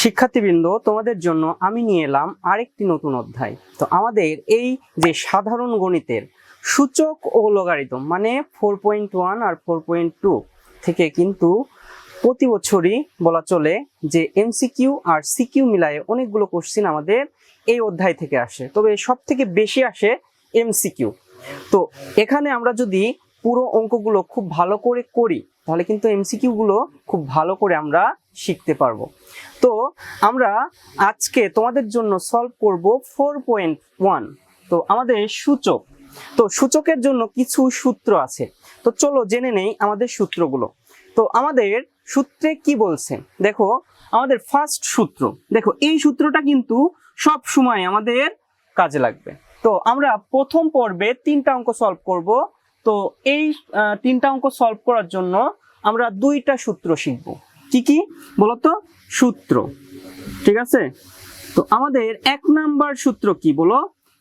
শিক্ষার্থীবৃন্দ, তোমাদের জন্য আমি নিয়ে এলাম আরেকটি নতুন অধ্যায়। তো আমাদের এই যে সাধারণ গণিতের সূচক ও লগারিদম মানে ফোর পয়েন্ট ওয়ান আর ফোর পয়েন্ট টু থেকে কিন্তু প্রতি বছরই বলা চলে যে এমসিকিউ আর সিকিউ মিলায়ে অনেকগুলো কোশ্চিন আমাদের এই অধ্যায় থেকে আসে। তবে সব থেকে বেশি আসে এমসিকিউ তো এখানে আমরা যদি পুরো অঙ্কগুলো খুব ভালো করে করি, তাহলে কিন্তু এমসিকিউগুলো খুব ভালো করে আমরা শিখতে পারব। তো আমরা আজকে তোমাদের জন্য সলভ করব ফোর পয়েন্ট ওয়ান তো আমাদের সূচক। তো সূচকের জন্য কিছু সূত্র আছে। তো চলো জেনে নেই আমাদের সূত্রগুলো। তো আমাদের সূত্রে কি বলছে? দেখো, আমাদের ফার্স্ট সূত্র। দেখো, এই সূত্রটা কিন্তু সব সময় আমাদের কাজে লাগবে। তো আমরা প্রথম পর্বে তিনটা অঙ্ক সলভ করব। তো এই তিনটা অঙ্ক সলভ করার জন্য আমরা দুইটা সূত্র শিখব। কি কি? বলতো? সূত্র। ঠিক আছে? তো আমাদের এক নাম্বার সূত্র কি বলো?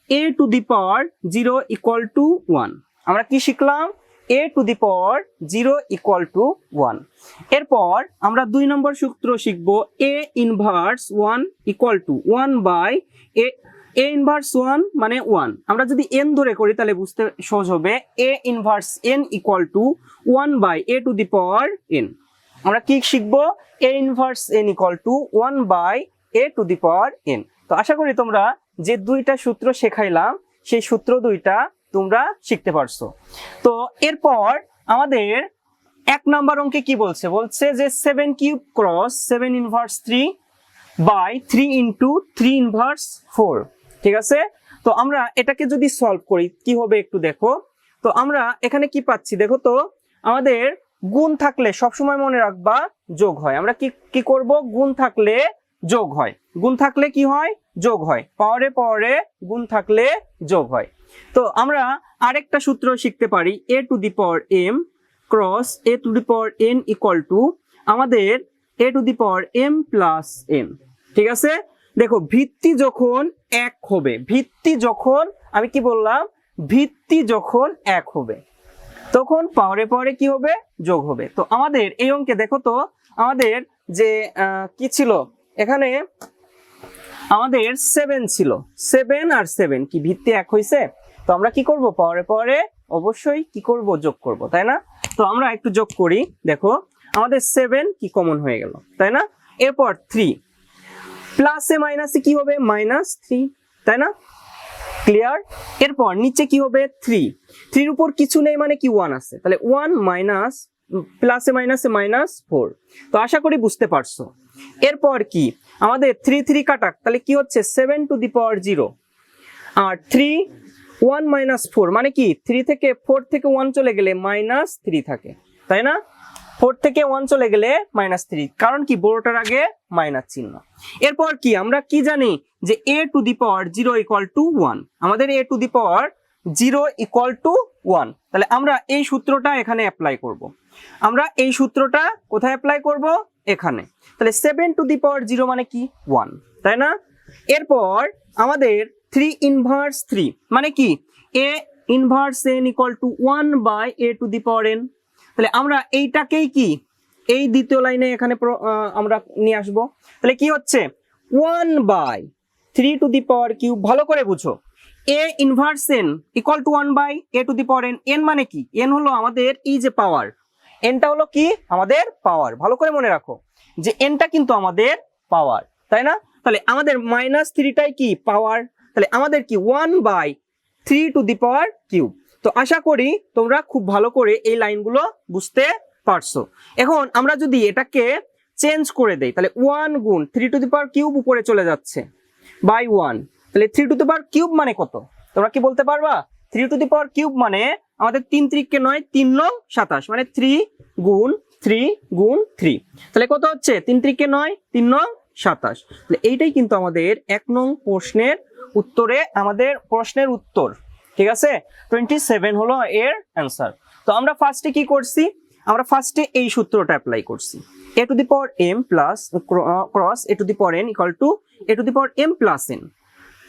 A to the power zero equal to one আমরা কি শিখলাম? A to the power zero equal to one এরপর আমরা দুই নম্বর সূত্র শিখব a inverse one equal to one by a a inverse one মানে ওয়ান আমরা যদি এন ধরে করি তাহলে বুঝতে সহজ হবে a inverse n equal to one by a to the power n আমরা কি শিখব? A inverse n equal to one by a to the power n তো আশা করি তোমরা যে দুইটা সূত্র শেখাইলাম, সেই সূত্র দুইটা তোমরা শিখতে পারছ। তো এরপর আমাদের এক নাম্বার অঙ্কে কি বলছে? বলছে যে seven cube cross seven inverse three by three into three inverse four ঠিক আছে? তো আমরা এটাকে যদি সলভ করি, কি হবে একটু দেখো। তো আমরা এখানে কি পাচ্ছি? দেখো তো, আমাদের গুণ থাকলে সবসময় মনে রাখবা যোগ হয়। আমরা কি কি করব? গুণ থাকলে যোগ হয়। গুণ থাকলে কি হয়? যোগ হয়। পাওয়ারে পাওয়ারে গুণ থাকলে যোগ হয়। তো আমরা আরেকটা সূত্র শিখতে পারি। A to the power m cross a to the power n equal to আমাদের a to the power m plus n ঠিক আছে? দেখো, ভিত্তি যখন এক হবে, ভিত্তি যখন, আমি কি বললাম? ভিত্তি যখন এক হবে। তখন পাওয়ারে পাওয়ারে কি হবে? যোগ হবে। তো আমাদের এই অঙ্কে দেখো তো, আমাদের যে কি ছিল? এখানে আমাদের সেভেন ছিল। সেভেন আর সেভেন কি ভিত্তি এক হয়েছে তো আমরা কি করব? পাওয়ারে পাওয়ারে অবশ্যই কি করব? যোগ করব, তাই না? তো আমরা একটু যোগ করি, দেখো। আমাদের সেভেন কি কমন হয়ে গেল, তাই না? এরপর থ্রি প্লাসে মাইনাসে কি হবে? মাইনাস থ্রি তাই না? ক্লিয়ার এরপর নিচে কি হবে? থ্রি থ্রির উপর কিছু নেই মানে কি? ওয়ান আছে। তাহলে ওয়ান মাইনাস প্লাসে মাইনাসে মাইনাস ফোর তো আশা করি বুঝতে পারছ। এরপর কি? আমাদের থ্রি থ্রি কাটাক তাহলে কি হচ্ছে? Seven to the power zero R three one minus four মানে কি? থ্রি থেকে ফোর থেকে ওয়ান চলে গেলে মাইনাস থ্রি থাকে। তাই না? ফোর থেকে ওয়ান চলে গেলে মাইনাস থ্রি কারণ কি? বড়টার আগে মাইনাস চিহ্ন। এরপর কি? আমরা কি জানি যে a to the power zero equal to one আমাদের a to the power zero equal to one তাহলে আমরা এই সূত্রটা এখানে অ্যাপ্লাই করব। আমরা এই সূত্রটা কোথায় অ্যাপ্লাই করব? এখানে। তাহলে seven to the power zero মানে কি? ওয়ান তাই না? এরপর আমাদের থ্রি ইনভার্স থ্রি মানে কি? A inverse n equal to one by a to the power n তাহলে আমরা এইটাকেই কি? এই দ্বিতীয় লাইনে এখানে আমরা নিয়ে আসব। তাহলে কি হচ্ছে? One by three to the power cube ভালো করে বুঝো। A inverse n equal to one by a to the power n n মানে কি? এন হলো আমাদের ই যে পাওয়ার এনটা হলো কি? আমাদের পাওয়ার ভালো করে মনে রাখো যে এনটা কিন্তু আমাদের পাওয়ার তাই না? তাহলে আমাদের মাইনাস থ্রিটাই কি? পাওয়ার তাহলে আমাদের কি? One by three to the power cube তো আশা করি তোমরা খুব ভালো করে এই লাইনগুলো বুঝতে পারছ। এখন আমরা যদি এটাকে চেঞ্জ করে দেই, তাহলে ওয়ান গুণ three to the power cube উপরে চলে যাচ্ছে। বাই ওয়ান তাহলে three to the power cube মানে কত? তোমরা কি বলতে পারবা? Three to the power cube মানে আমাদের তিন ত্রিককে নয়, তিন নং সাতাশ মানে থ্রি গুণ থ্রি গুণ থ্রি তাহলে কত হচ্ছে? তিন ত্রিককে নয়, তিন নং সাতাশ। তাহলে এইটাই কিন্তু আমাদের এক নং প্রশ্নের উত্তরে, আমাদের প্রশ্নের উত্তর। ঠিক আছে? টোয়েন্টি সেভেন হলো এর অ্যান্সার তো আমরা ফার্স্টে কি করছি? আমরা ফার্স্টে এই সূত্রটা অ্যাপ্লাই করছি। A to the power m plus cross a to the power n equal to a to the power m plus n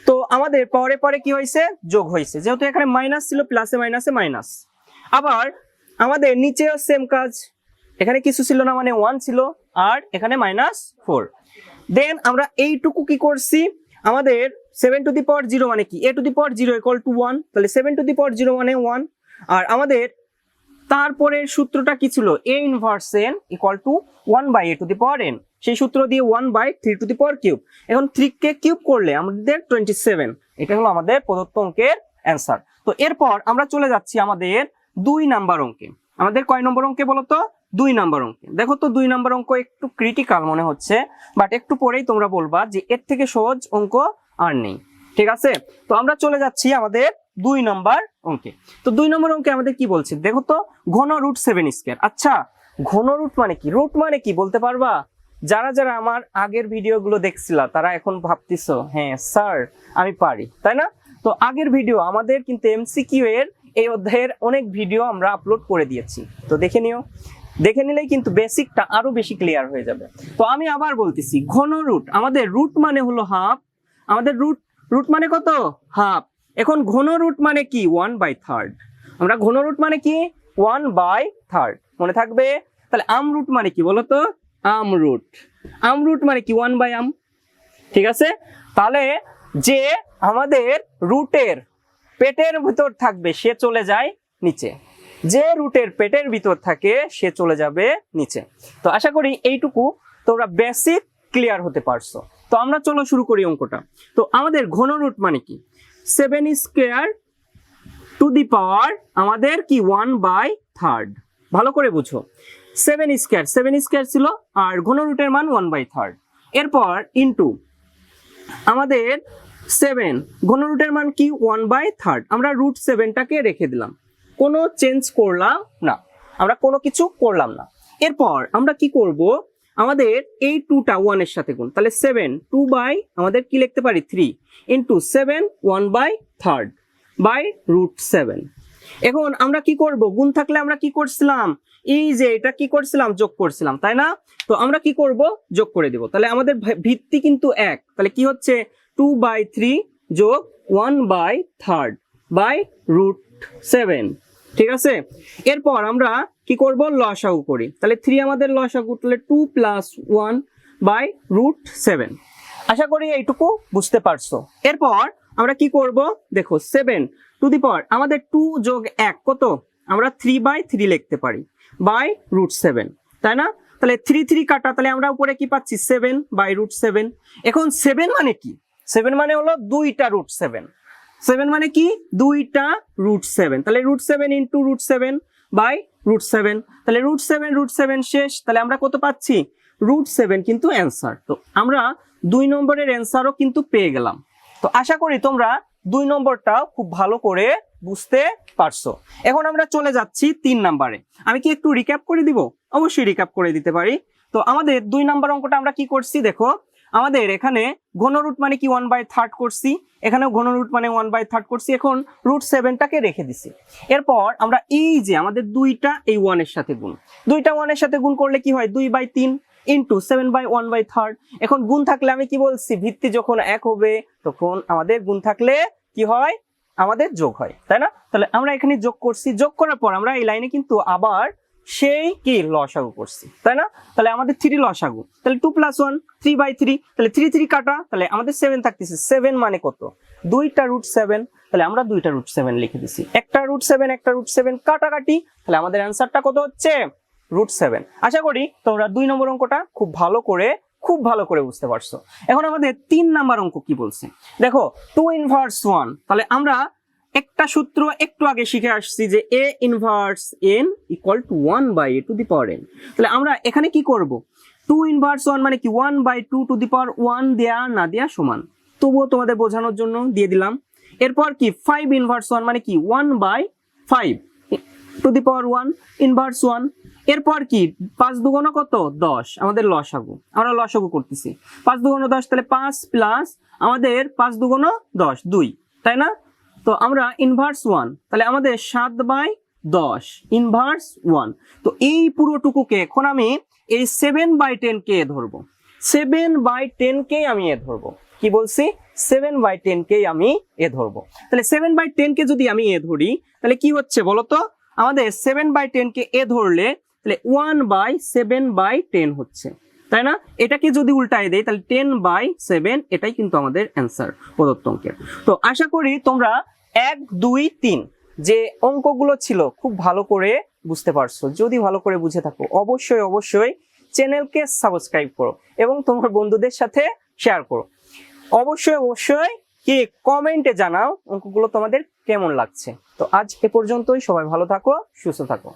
তো আমাদের পরে পরে কি হয়েছে? যোগ হয়েছে। যেহেতু এখানে মাইনাস ছিল প্লাসে মাইনাসে মাইনাস আবার আমাদের নিচেও সেম কাজ। এখানে কিছু ছিল না মানে ওয়ান ছিল, আর এখানে মাইনাস ফোর দেন আমরা এইটুকু কি করছি? আমাদের seven to the power zero মানে কি? A to the power zero equal to one তাহলে seven to the power zero মানে ওয়ান আর আমাদের তারপরের সূত্রটা কি ছিল? A inverse n equal to one by a to the power n সেই সূত্র দিয়ে one by three to the power cube এখন থ্রি কে কিউব করলে আমাদের টোয়েন্টি সেভেন এটা হলো আমাদের প্রদত্ত অঙ্কের অ্যান্সার তো এরপর আমরা চলে যাচ্ছি আমাদের দুই নাম্বার অঙ্কে। আমাদের কয় নম্বর অঙ্কে বলতো? দুই নাম্বার অঙ্কে। দেখো তো দুই নাম্বার অঙ্ক একটু ক্রিটিক্যাল মনে হচ্ছে বাট একটু পরেই তোমরা বলবা যে এর থেকে সহজ অঙ্ক আর নেই। ঠিক আছে? তো আমরা চলে যাচ্ছি আমাদের দুই নম্বর অঙ্কে। তো দুই নম্বর অঙ্কে আমাদের কি বলছে? দেখো তো, ঘন রুট সেভেন স্কোয়ার আচ্ছা ঘন রুট মানে কি? রুট মানে কি? বলতে পারবা? যারা যারা আমার আগের ভিডিওগুলো দেখছিলা, তারা এখন ভাবতেছো হ্যাঁ স্যার আমি পারি। তাই না? তো আগের ভিডিও আমাদের কিন্তু এমসিকিউ এর এই অধ্যায়ের অনেক ভিডিও আমরা আপলোড করে দিয়েছি। তো দেখে নিও। দেখে নিলেই কিন্তু বেসিকটা আরও বেশি ক্লিয়ার হয়ে যাবে। তো আমি আবার বলতেছি, ঘন রুট আমাদের রুট মানে হলো হাফ আমাদের রুট রুট মানে কত? হাফ এখন ঘন রুট মানে কি? ওয়ান বাই থার্ড আমরা ঘন রুট মানে কি? ওয়ান বাই থার্ড মনে থাকবে? তাহলে আম রুট মানে কি বলতো? আম রুট আম রুট মানে কি? ওয়ান বাই আম। ঠিক আছে? তাহলে যে আমাদের রুটের পেটের ভিতর থাকবে, সে চলে যায় নিচে। যে রুটের পেটের ভিতর থাকে, সে চলে যাবে নিচে। তো আশা করি এইটুকু তোমরা বেসিক ক্লিয়ার হতে পারছ। তো আমরা চলো শুরু করি অঙ্কটা। তো আমাদের ঘন রুট মানে কি? Seven square to the power আমাদের কি? ওয়ান বাই থার্ড ভালো করে বুঝো। সেভেন স্কোয়ার সেভেন স্কোয়ার ছিল, আর ঘন রুটের মান ওয়ান বাই থার্ড এরপর ইন্টু আমাদের সেভেন ঘন রুটের মান কি? ওয়ান বাই থার্ড আমরা রুট সেভেনটাকে রেখে দিলাম। কোনো চেঞ্জ করলাম না। আমরা কোনো কিছু করলাম না। এরপর আমরা কি করব? আমাদের এই টুটা ওয়ানের সাথে গুণ। তাহলে সেভেন টু বাই আমাদের কি লিখতে পারি? Three into seven one by third by root seven এখন আমরা কি করব? গুণ থাকলে আমরা কি করছিলাম? এই যে এটা কি করছিলাম? যোগ করছিলাম, তাই না? তো আমরা কি করব? যোগ করে দেব। তাহলে আমাদের ভিত্তি কিন্তু এক। তাহলে কি হচ্ছে? টু বাই থ্রি যোগ one by third by root seven ঠিক আছে? এরপর আমরা কি করব? লসাগু করি। তাহলে থ্রি আমাদের লসাগু, তাহলে two plus one by root seven আশা করি এইটুকু বুঝতে পারছ। এরপর আমরা কি করব? দেখো সেভেন টু দি পাওয়ার আমাদের টু যোগ এক কত? আমরা থ্রি বাই থ্রি লিখতে পারি বাই রুট সেভেন তাই না? তাহলে থ্রি থ্রি কাটা, তাহলে আমরা উপরে কি পাচ্ছি? সেভেন বাই রুট সেভেন এখন সেভেন মানে কি? সেভেন মানে হলো দুইটা রুট সেভেন সেভেন মানে কি? দুইটা রুট সেভেন তাহলে root seven into root seven by root seven তাহলে রুট সেভেন রুট সেভেন শেষ। তাহলে আমরা কত পাচ্ছি? রুট সেভেন কিন্তু অ্যান্সার তো আমরা দুই নম্বরের অ্যান্সারও কিন্তু পেয়ে গেলাম। তো আশা করি তোমরা দুই নম্বরটাও খুব ভালো করে বুঝতে পারছ। এখন আমরা চলে যাচ্ছি তিন নাম্বারে। আমি কি একটু রিক্যাপ করে দিব? অবশ্যই রিক্যাপ করে দিতে পারি। তো আমাদের দুই নাম্বার অঙ্কটা আমরা কি করছি? দেখো আমাদের এখানে ঘন রুট মানে কি? ওয়ান বাই থার্ড করছি। এখানে ঘন রুট মানে ওয়ান বাই থার্ড করছি। এখন রুট সেভেনটাকে রেখে দিছি। এরপর আমরা এই যে আমাদের দুইটা এই ওয়ানের সাথে গুণ। দুইটা ওয়ানের সাথে গুণ করলে কি হয়? দুই বাই তিন into seven by one by third এখন গুণ থাকলে আমি কি বলছি? ভিত্তি যখন এক হবে, তখন আমাদের গুণ থাকলে কি হয়? আমাদের যোগ হয়। তাই না? তাহলে আমরা এখানে যোগ করছি। যোগ করার পর আমরা এই লাইনে কিন্তু আবার সেই কি লসাগু করছি, তাই না? তাহলে আমাদের থ্রি লসাগু, তাহলে two plus one three by three তাহলে থ্রি থ্রি কাটা, তাহলে আমাদের সেভেন থাকতেছে সেভেন মানে কত? দুইটা রুট সেভেন তাহলে আমরা দুইটা রুট সেভেন লিখে দিছি। একটা রুট সেভেন একটা রুট সেভেন কাটাকাটি, তাহলে আমাদের অ্যান্সারটা কত হচ্ছে? রুট সেভেন আশা করি তোমরা দুই নম্বর অঙ্কটা খুব ভালো করে, খুব ভালো করে বুঝতে পারছ। এখন আমাদের তিন নাম্বার অঙ্ক কি বলছে? দেখো টু ইনভার্স ওয়ান তাহলে আমরা একটা সূত্র একটু আগে শিখে আসছি যে a inverse n equal to one by a to the power n তাহলে আমরা এখানে কি করব? টু ইনভার্স ওয়ান মানে কি? One by two to the power one দেয়া না দেয়া সমান। তবুও তোমাদের বোঝানোর জন্য দিয়ে দিলাম। এরপর কি? ফাইভ ইনভার্স ওয়ান মানে কি? One by five to the power one inverse one এরপর কি? পাঁচ দুগুণ কত? দশ। আমাদের লসাগু। আমরা লসাগু করতেছি। পাঁচ দুগুণ দশ তাহলে পাঁচ প্লাস আমাদের পাঁচ দুগুণ দশ, দুই। তাই না? তো আমরা ইনভার্স ওয়ান তাহলে আমাদের সাত বাই দশ ইনভার্স ওয়ান তো এই পুরোটুকুকে এখন আমি এই সেভেন বাই টেন কে ধরবো। সেভেন বাই টেন কে আমি এ ধরবো। কি বলছি? সেভেন বাই টেন কে আমি এ ধরবো। তাহলে সেভেন বাই টেন কে যদি আমি এ ধরি, তাহলে কি হচ্ছে বলতো? আমাদের সেভেন বাই টেন কে এ ধরলে, তাহলে one by seven by ten হচ্ছে। তাই না? এটাকে যদি উল্টায় দেয় তাহলে টেন বাই সেভেন এটাই কিন্তু আমাদের অ্যান্সার প্রদত্ত অঙ্কের তো আশা করি তোমরা এক, দুই, তিন, যে অঙ্কগুলো ছিল খুব ভালো করে বুঝতে পারছ। যদি ভালো করে বুঝে থাকো, অবশ্যই অবশ্যই চ্যানেলকে সাবস্ক্রাইব করো এবং তোমার বন্ধুদের সাথে শেয়ার করো। অবশ্যই অবশ্যই কি কমেন্টে জানাও অঙ্কগুলো তোমাদের কেমন লাগছে। তো আজ এ পর্যন্তই, সবাই ভালো থাকো, সুস্থ থাকো।